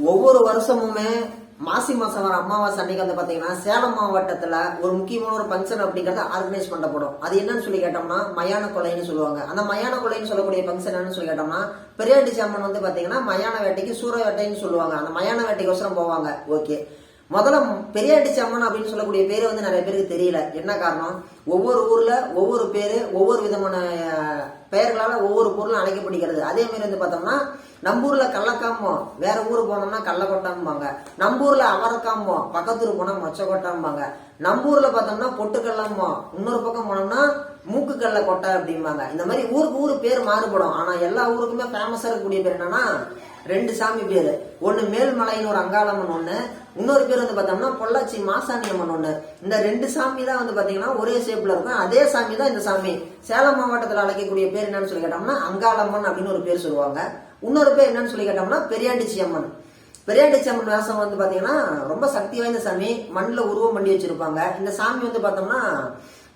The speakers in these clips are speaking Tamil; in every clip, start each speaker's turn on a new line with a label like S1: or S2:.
S1: ஒவ்வொரு வருஷமுமே மாசி மாசம் வர அமாவாசை அன்னைக்கு வந்து பாத்தீங்கன்னா சேலம் மாவட்டத்துல ஒரு முக்கியமான ஒரு ஃபங்க்ஷன் அப்படிங்கிறத ஆர்கனைஸ் பண்ணப்படும். அது என்னன்னு சொல்லி கேட்டோம்னா மயான கொலைன்னு சொல்லுவாங்க. அந்த மயான கொலைன்னு சொல்லக்கூடிய ஃபங்க்ஷன் என்னன்னு சொல்லி கேட்டோம்னா பெரியாண்டி சாமன் வந்து பாத்தீங்கன்னா மயான வேட்டைக்கு சூற வேட்டைன்னு சொல்லுவாங்க. அந்த மயான வேட்டைக்கு போவாங்க. ஓகே முதல்ல பெரியாண்டி அம்மன் அப்படின்னு சொல்லக்கூடிய பேரு வந்து நிறைய பேருக்கு தெரியல. என்ன காரணம்? ஒவ்வொரு ஊர்ல ஒவ்வொரு பேரு ஒவ்வொரு விதமான பெயர்களால் பெயர்களால ஒவ்வொரு பொருளும் அழைக்கப்படுகிறது. அதே மாதிரி வந்து பார்த்தோம்னா நம்ம ஊர்ல கள்ளக்காம்போ வேற ஊர் போனோம்னா கள்ளக்கொட்டாம்பாங்க. நம்ம ஊர்ல அவரக்காம்போ பக்கத்தூர் போனா மொச்சக்கொட்டாம்பாங்க. நம்ம ஊர்ல பார்த்தோம்னா பொட்டுக்கல்லாம்போம் இன்னொரு பக்கம் போனோம்னா மூக்கு கல்ல கொட்டை அப்படிம்பாங்க. இந்த மாதிரி ஊருக்கு ஊர் பேர் மாறுபடும். ஆனா எல்லா ஊருக்குமே ஃபேமஸா இருக்கக்கூடிய பேர் என்னன்னா ரெண்டு சாமி பேரு. ஒன்னு மேல்மலைன்னு ஒரு அங்காளம்மன் ஒண்ணு இன்னொரு பேர் வந்து பார்த்தோம்னா பொள்ளாச்சி மாசாணி அம்மன் ஒன்று இந்த ரெண்டு சாமி தான் வந்து பார்த்தீங்கன்னா ஒரே ஷேப்பில் இருக்கும். அதே சாமி தான் இந்த சாமி. சேலம் மாவட்டத்தில் அழைக்கக்கூடிய பேர் என்னன்னு சொல்லி கேட்டோம்னா அங்காளம்மன் அப்படின்னு ஒரு பேர் சொல்லுவாங்க. இன்னொரு பேர் என்னன்னு சொல்லி கேட்டோம்னா பெரியாண்டிச்சி அம்மன் பெரியாண்டிச்சி அம்மன் வேஷம் வந்து பார்த்தீங்கன்னா ரொம்ப சக்தி வாய்ந்த சாமி. மண்ணில் உருவம் பண்ணி வச்சிருப்பாங்க. இந்த சாமி வந்து பார்த்தோம்னா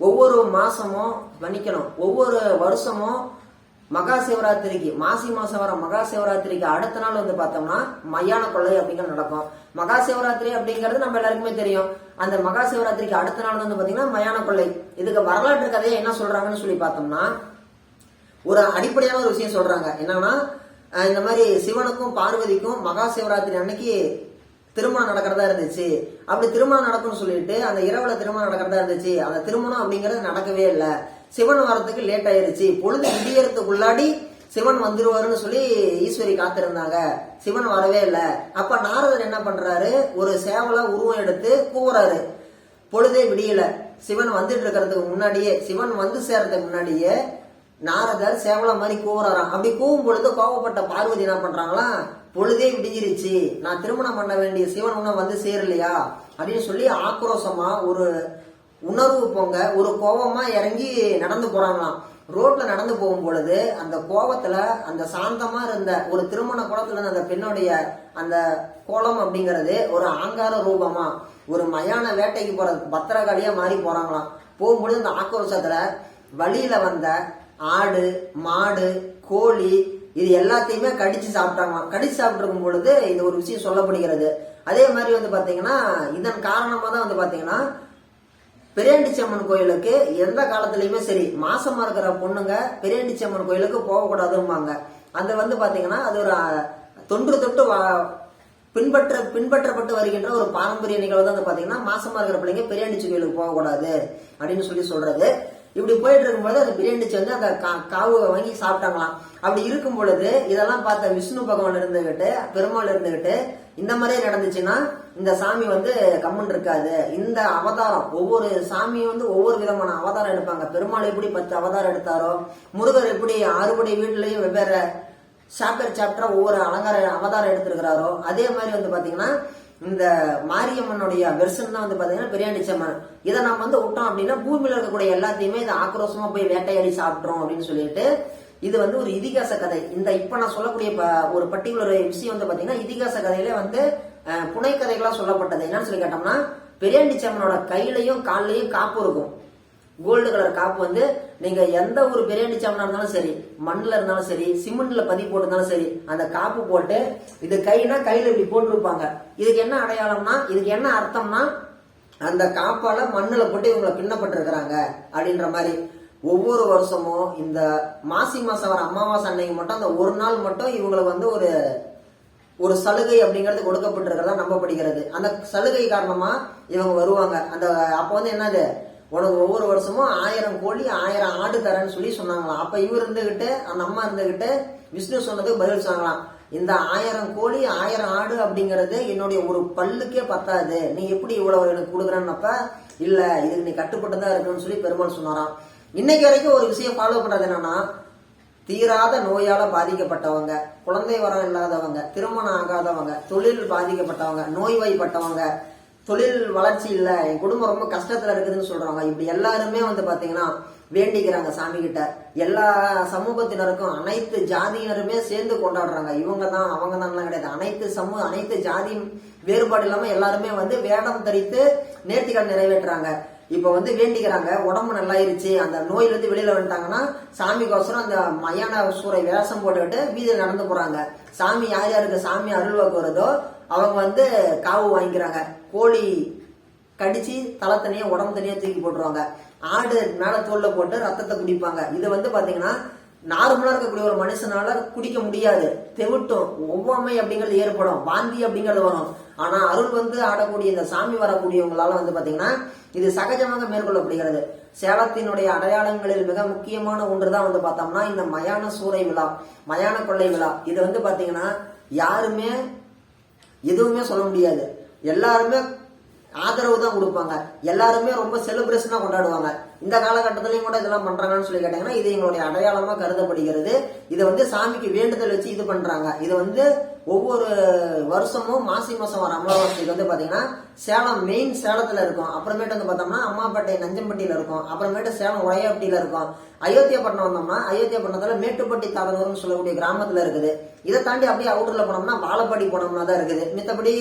S1: ஒவ்வொரு மாசமும் மன்னிக்கணும். ஒவ்வொரு வருஷமும் மகா சிவராத்திரிக்கு மாசி மாசம் வர மகா சிவராத்திரிக்கு அடுத்த நாள் வந்து பார்த்தோம்னா மயான கொள்ளை அப்படிங்கிறது நடக்கும். மகா சிவராத்திரி அப்படிங்கிறது நம்ம எல்லாருக்குமே தெரியும். அந்த மகா சிவராத்திரிக்கு அடுத்த நாள் வந்து பாத்தீங்கன்னா மயான கொள்ளை. இதுக்கு வரலாற்று கதையை என்ன சொல்றாங்கன்னு சொல்லி பார்த்தோம்னா ஒரு அடிப்படையான ஒரு விஷயம் சொல்றாங்க. என்னன்னா இந்த மாதிரி சிவனுக்கும் பார்வதிக்கும் மகா சிவராத்திரி அன்னைக்கு திருமணம் நடக்கிறதா இருந்துச்சு. அப்படி திருமணம் நடக்கும்னு சொல்லிட்டு அந்த இரவுல திருமணம் நடக்கிறதா இருந்துச்சு. அந்த திருமணம் அப்படிங்கிறது நடக்கவே இல்லை. சிவன் வரதுக்கு லேட் ஆயிருச்சு. பொழுது விடியறதுக்குள்ளாடி சிவன் வந்துருவாருன்னு சொல்லி ஈஸ்வரி காத்திருந்தாங்க. சிவன் வரவே இல்லை. அப்ப நாரதர் என்ன பண்றாரு? ஒரு சேவல உருவம் எடுத்து கூவுறாரு. பொழுதே விடியல. சிவன் வந்துட்டு இருக்கிறதுக்கு முன்னாடியே சிவன் வந்து சேர்றதுக்கு முன்னாடியே நாரதர் சேவல மாதிரி கூவுறாராம். அப்படி கூவும் பொழுது கோவப்பட்ட பார்வதி என்ன பண்றாங்களா? பொழுதே விடிஞ்சிருச்சு. நான் திருமணம் பண்ண வேண்டிய சிவன் இன்னும் வந்து சேரலையா? அப்படின்னு சொல்லி ஆக்ரோஷமா ஒரு உணர்வு பொங்க ஒரு கோபமா இறங்கி நடந்து போறாங்களாம். ரோட்ல நடந்து போகும் பொழுது அந்த கோபத்துல அந்த சாந்தமா இருந்த ஒரு திருமண குளத்துல இருந்த அந்த பெண்ணுடைய அந்த கோலம் அப்படிங்கிறது ஒரு ஆங்கார ரூபமா ஒரு மயான வேட்டைக்கு போற பத்திரகாளியா மாறி போறாங்களாம். போகும்பொழுது அந்த ஆக்ரோஷத்துல வழியில வந்த ஆடு மாடு கோழி இது எல்லாத்தையுமே கடிச்சு சாப்பிட்டாங்களாம். கடிச்சு சாப்பிட்டு பொழுது இது ஒரு விஷயம் சொல்லப்படுகிறது. அதே மாதிரி வந்து பாத்தீங்கன்னா இதன் காரணமா தான் வந்து பாத்தீங்கன்னா பெரியாண்டிச்சம்மன் கோயிலுக்கு எந்த காலத்துலயுமே சரி மாசமா இருக்கிற பொண்ணுங்க பெரியாண்டிச்சம்மன் கோயிலுக்கு போகக்கூடாதும்பாங்க. அந்த வந்து பாத்தீங்கன்னா அது ஒரு தொன்று தொட்டு வா- பின்பற்ற பின்பற்றப்பட்டு வருகின்ற ஒரு பாரம்பரிய நிகழ்வு தான் வந்து பாத்தீங்கன்னா மாசமா இருக்கிற பிள்ளைங்க பெரியாண்டிச்சி கோயிலுக்கு போகக்கூடாது அப்படின்னு சொல்லி சொல்றது. இப்படி போயிட்டு இருக்கும்போது அந்த பிரியாண்டிச்சு வந்து அந்த கா- காவு வாங்கி சாப்பிட்டாங்களாம். அப்படி இருக்கும் பொழுது இதெல்லாம் பார்த்த விஷ்ணு பகவான் இருந்துகிட்டு பெருமாள் இருந்துகிட்டு இந்த மாதிரியே நடந்துச்சுன்னா இந்த சாமி வந்து கம்மன் இருக்காது. இந்த அவதாரம் ஒவ்வொரு சாமியும் வந்து ஒவ்வொரு விதமான அவதாரம் எடுப்பாங்க. பெருமாள் எப்படி பத்து அவதாரம் எடுத்தாரோ முருகர் எப்படி அறுபடை வீட்லயும் வெவ்வேறு சாப்டர் சாப்டரா ஒவ்வொரு அலங்கார அவதாரம் எடுத்திருக்கிறாரோ அதே மாதிரி வந்து பாத்தீங்கன்னா இந்த மாரியம்மனுடைய வெர்ஷன் தான் வந்து பாத்தீங்கன்னா பெரியாண்டிச்சம்மன் இதை நம்ம வந்து விட்டோம் அப்படின்னா பூமியில இருக்கக்கூடிய எல்லாத்தையுமே இதை ஆக்ரோஷமா போய் வேட்டையாடி சாப்பிட்றோம் அப்படின்னு சொல்லிட்டு இது வந்து ஒரு இதிகாச கதை. இந்த இப்ப நான் சொல்லக்கூடிய ப- ஒரு பர்டிகுலர் விஷயம் வந்து பாத்தீங்கன்னா இதிகாச கதையில வந்து புனைக்கதைகளாக சொல்லப்பட்டது. என்னன்னு சொல்லி கேட்டோம்னா பெரியாண்டிச்சம்மனோட கையிலையும் கால்லையும் காப்பு இருக்கும். கோல்டு கலர் காப்பு வந்து நீங்க எந்த ஒரு பிரியாணி சாமனா இருந்தாலும் சரி மண்ணில் இருந்தாலும் சரி சிமெண்ட்ல பதி போட்டிருந்தாலும் சரி அந்த காப்பு போட்டு இது கைனா கையில இப்படி போட்டிருப்பாங்க. இதுக்கு என்ன அடையாளம்னா இதுக்கு என்ன அர்த்தம்னா அந்த காப்பால மண்ணில் போட்டு இவங்களை பின்னப்பட்டிருக்கிறாங்க அப்படின்ற மாதிரி. ஒவ்வொரு வருஷமும் இந்த மாசி மாசம் வர அமாவாசை அன்னைக்கு மட்டும் அந்த ஒரு நாள் மட்டும் இவங்களை வந்து ஒரு ஒரு சலுகை அப்படிங்கிறது கொடுக்கப்பட்டிருக்கிறதா நம்பப்படுகிறது. அந்த சலுகை காரணமா இவங்க வருவாங்க. அந்த அப்போ வந்து என்னது? உனக்கு ஒவ்வொரு வருஷமும் ஆயிரம் கோழி ஆயிரம் ஆடு தரேன்னு சொல்லி சொன்னாங்களாம். அப்ப இவர் இருந்துகிட்டு அந்த அம்மா இருந்துகிட்டு விஷ்ணு சொன்னதுக்கு பதில் சொன்னாங்களாம். இந்த ஆயிரம் கோழி ஆயிரம் ஆடு அப்படிங்கிறது என்னுடைய ஒரு பல்லுக்கே பத்தாது. நீ எப்படி இவ்வளவு எனக்கு கொடுக்குறன்னப்ப இல்ல இதுக்கு நீ கட்டுப்பட்டு தான் இருக்கணும்னு சொல்லி பெருமாள் சொன்னாராம். இன்னைக்கு வரைக்கும் ஒரு விஷயம் ஃபாலோ பண்றது என்னன்னா தீராத நோயால பாதிக்கப்பட்டவங்க குழந்தை வரம் இல்லாதவங்க திருமணம் ஆகாதவங்க தொழில் பாதிக்கப்பட்டவங்க நோய்வாய்ப்பட்டவங்க தொழில் வளர்ச்சி இல்ல என் குடும்பம் ரொம்ப கஷ்டத்துல இருக்குதுன்னு சொல்கிறவங்க இப்படி எல்லாருமே வந்து பாத்தீங்கன்னா வேண்டிக்கிறாங்க சாமி கிட்ட எல்லா சமூகத்தினருக்கும் அனைத்து ஜாதியினருமே சேர்ந்து கொண்டாடுறாங்க. இவங்க தான் அவங்க தான் கிடையாது. அனைத்து சமூக அனைத்து ஜாதி வேறுபாடு இல்லாம எல்லாருமே வந்து வேடம் தரித்து நேர்த்திகள் நிறைவேற்றுறாங்க. இப்ப வந்து வேண்டிக்கிறாங்க. உடம்பு நல்லாயிருச்சு. அந்த நோயில இருந்து வெளியில வந்துட்டாங்கன்னா சாமிக்கோசரம் அந்த மயான சூறை வேஷம் போட்டுக்கிட்டு வீதியில் நடந்து போறாங்க. சாமி யார் யாருக்கு சாமி அருள்வாக்கு வருதோ அவங்க வந்து காவு வாங்கிக்கிறாங்க. கோழி கடிச்சு தலை தனியாக உடம்பு தனியா தூக்கி போட்டுருவாங்க. ஆடு மேல தோல்ல போட்டு ரத்தத்தை குடிப்பாங்க. இது வந்து பாத்தீங்கன்னா நார்மலா இருக்கக்கூடிய ஒரு மனுஷனால குடிக்க முடியாது. தெவிட்டும் ஒவ்வாமை அப்படிங்கிறது ஏற்படும். வாந்தி அப்படிங்கிறது வரும். ஆனா அருள் வந்து ஆடக்கூடிய இந்த சாமி வரக்கூடியவங்களால வந்து பாத்தீங்கன்னா இது சகஜமாக மேற்கொள்ளப்படுகிறது. சேலத்தினுடைய அடையாளங்களில் மிக முக்கியமான ஒன்று தான் வந்து பார்த்தோம்னா இந்த மயான சூறை விழா மயான கொள்ளை விழா. இது வந்து பாத்தீங்கன்னா யாருமே எதுவுமே சொல்ல முடியாது. எல்லாருமே ஆதரவு தான் கொடுப்பாங்க. எல்லாருமே ரொம்ப செலிப்ரேஷனா கொண்டாடுவாங்க. இந்த காலகட்டத்திலையும் கூட இதெல்லாம் பண்றாங்கன்னு சொல்லி கேட்டாங்கன்னா இது எங்களுடைய அடையாளமா கருதப்படுகிறது. இதை வந்து சாமிக்கு வேண்டுதல் வச்சு இது பண்றாங்க. இது வந்து ஒவ்வொரு வருஷமும் மாசி மாசம் வர அமாவாசைக்கு வந்து பாத்தீங்கன்னா சேலம் மெயின் சேலத்துல இருக்கும். அப்புறமேட்டு வந்து பார்த்தோம்னா அம்மாப்பேட்டை நஞ்சம்பட்டியில இருக்கும். அப்புறமேட்டு சேலம் உடையாப்பட்டியில இருக்கும். அயோத்தியாப்பட்டினம் வந்தோம்னா அயோத்தியாப்பட்டினத்துல மேட்டுப்பட்டி தாவதூர்னு சொல்லக்கூடிய கிராமத்துல இருக்குது. இதை தாண்டி அப்படியே அவுட்டர்ல போனோம்னா வாழப்பாடி போனோம்னா தான் இருக்குது. மித்தபடி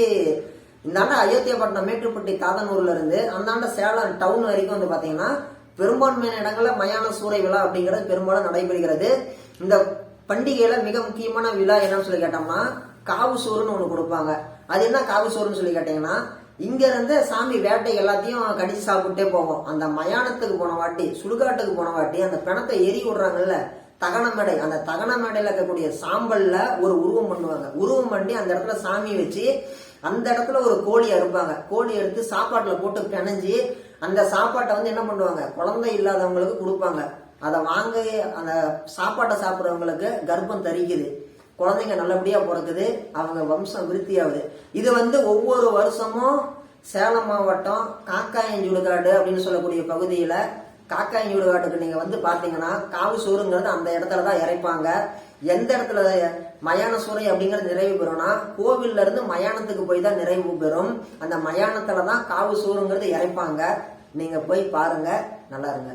S1: இந்தாண்ட அயோத்தியாப்பட்டினம் மேட்டுப்பட்டி தாதனூர்ல இருந்து அந்தாண்ட சேலம் டவுன் வரைக்கும் வந்து பாத்தீங்கன்னா பெரும்பான்மையான இடங்கள்ல மயான சூறை விழா அப்படிங்கிறது பெரும்பாலும் நடைபெறுகிறது. இந்த பண்டிகையில மிக முக்கியமான விழா என்னன்னு சொல்லி கேட்டோம்னா காவு சோறுன்னு ஒண்ணு கொடுப்பாங்க. அது என்ன காவு சோறுன்னு சொல்லி கேட்டீங்கன்னா இங்க இருந்து சாமி வேட்டை எல்லாத்தையும் கடிச்சு சாப்பிட்டே போகும். அந்த மயானத்துக்கு போன வாட்டி சுடுகாட்டுக்கு போன வாட்டி அந்த பிணத்தை எரி விடுறாங்கல்ல தகன மேடை. அந்த தகன மேடையில் இருக்கக்கூடிய சாம்பல்ல ஒரு உருவம் பண்ணுவாங்க. உருவம் பண்ணி அந்த இடத்துல சாமி வச்சு அந்த இடத்துல ஒரு கோழி அறுப்பாங்க. கோழி எடுத்து சாப்பாட்டுல போட்டு பிணைஞ்சு அந்த சாப்பாட்டை வந்து என்ன பண்ணுவாங்க? குழந்தை இல்லாதவங்களுக்கு கொடுப்பாங்க. அதை வாங்க அந்த சாப்பாட்டை சாப்பிட்றவங்களுக்கு கர்ப்பம் தரிக்குது. குழந்தைங்க நல்லபடியா பிறக்குது. அவங்க வம்சம் விருத்தியாகுது. இது வந்து ஒவ்வொரு வருஷமும் சேலம் மாவட்டம் காக்காயஞ்சுடுகாடு அப்படின்னு சொல்லக்கூடிய பகுதியில காக்காயஞ்சுடுகாட்டுக்கு நீங்க வந்து பாத்தீங்கன்னா காவு சோறுங்கிறது அந்த இடத்துல தான் இறைப்பாங்க. எந்த இடத்துல மயான சூறை அப்படிங்கிறது நிறைவு பெறும்னா கோவில்ல இருந்து மயானத்துக்கு போய் தான் நிறைவு பெறும். அந்த மயானத்துல தான் காவு சோறுங்கிறது இறைப்பாங்க. நீங்க போய் பாருங்க நல்லா இருங்க.